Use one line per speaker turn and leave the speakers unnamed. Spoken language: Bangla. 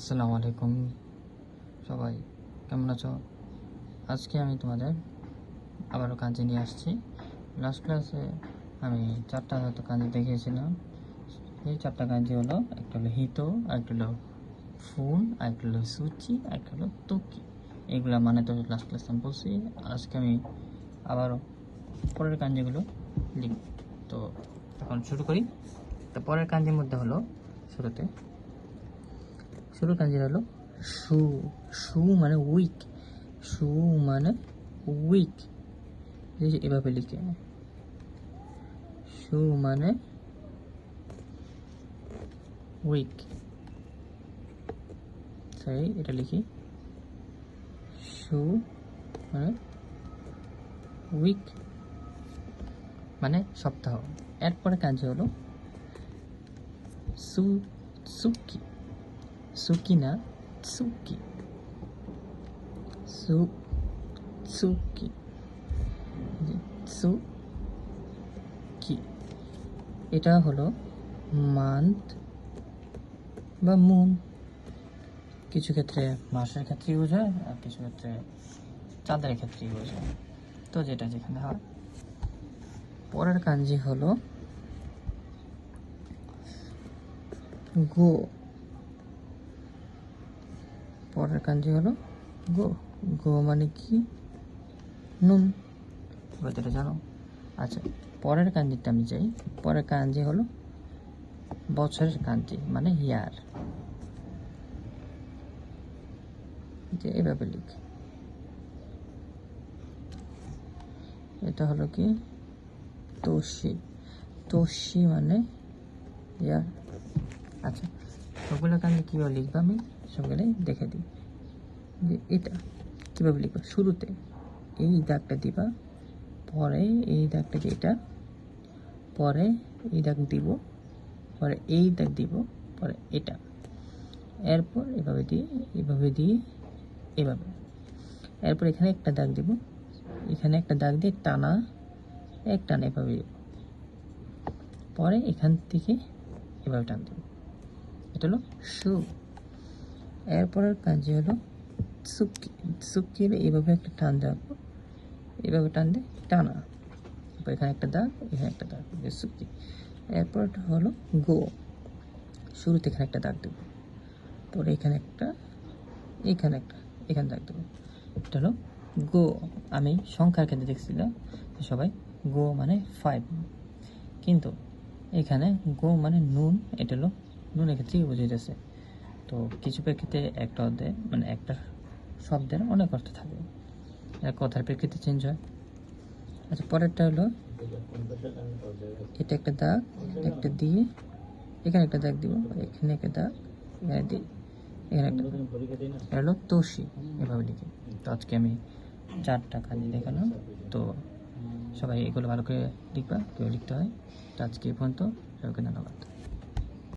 আসসালামু আলাইকুম সবাই, কেমন আছো? আজকে আমি তোমাদের আবারও কাঞ্জি নিয়ে আসছি। লাস্ট ক্লাসে আমি চারটা হয়তো কাঞ্জি দেখিয়েছিলাম। এই চারটা কাঞ্জি হলো, একটা হলো হিতো আরেকটা হলো ফুন আরেকটা হলো সুচি আরেকটা হলো তুকি এগুলো মানে তো লাস্ট ক্লাসে আমি বলছি। আজকে আমি আবারও পরের কাঞ্জিগুলো লিখব। তো এখন শুরু করি। তো পরের কাঞ্জির মধ্যে হলো শুরুতে শুরু কাঞ্জি হলো শু শু মানে উইক শু মানে উইক এভাবে লিখে। শু মানে উইক সরি এটা লিখি। শু মানে উইক মানে সপ্তাহ। এরপরে কাজে হলো সু, সুকি। সুকি না সুকি সু সুকি সুকি এটা হলো মান্থ বা মুন কিছু ক্ষেত্রে মাসের ক্ষেত্রে ইউজ হয়, আর কিছু ক্ষেত্রে চাঁদের ক্ষেত্রে ইউজ হয়। তো যেটা যেখানে হয়। পরের কাঞ্জি হলো গো। পরের কাঞ্জি হলো গো গো মানে কি? নুন। যেটা জানো? আচ্ছা পরের কাঞ্জিটা আমি চাই। পরের কাঞ্জি হলো বছরের কাঞ্জি মানে ইয়ার যে এভাবে লিখ। এটা হলো কি? তোষি। তোষি মানে ইয়ার আচ্ছা সবগুলো কাজে কীভাবে লিখব আমি সবগুলোই দেখে দিই। যে এটা কীভাবে লিখব? শুরুতে এই দাগটা দিবা, পরে এই দাগটা যেটা পরে এই দাগ দিব, পরে এই দাগ দিব, পরে এটা। এরপর এভাবে দিয়ে এভাবে দিয়ে, এভাবে। এরপর এখানে একটা দাগ দিব, এখানে একটা দাগ দিয়ে টানা, এক টানা এভাবে পরে এখান থেকে এভাবে টান দেব। এটা হলো সু। এরপরের কাজে হলো সুকি সুকি এইভাবে একটা টান দেওয়ার পর এইভাবে টান দিয়ে টানা। এরপর এখানে একটা দাগ, এখানে একটা দাগ সুকি এরপরটা হলো গো। শুরুতে এখানে একটা দাগ দেবো। পরে এখানে একটা এখানে একটা, এখানে দাগ দেবো। এটা হলো গো। আমি সংখ্যার ক্ষেত্রে দেখছিলাম সবাই গো মানে ফাইভ কিন্তু এখানে গো মানে নুন, এটা হলো নুনের ক্ষেত্রে বুঝাইতেছে তো কিছু প্রেক্ষিতে একটা অর্ধে মানে একটা শব্দের অনেক অর্থ থাকে। কথার প্রেক্ষিতে চেঞ্জ হয়। আচ্ছা পরেরটা হলো, এটা একটা দাগ, একটা দিয়ে, এখানে একটা দাগ দিব, এখানে একটা দাগ, এখানে দিই এখানে একটা এটা হলো তোষি, এভাবে লিখি। তো আজকে আমি চারটা কাজে দেখালাম। তো সবাই এগুলো ভালো করে লিখবা কেউ লিখতে হয়। তো আজকে এই পর্যন্ত, সবাইকে ধন্যবাদ।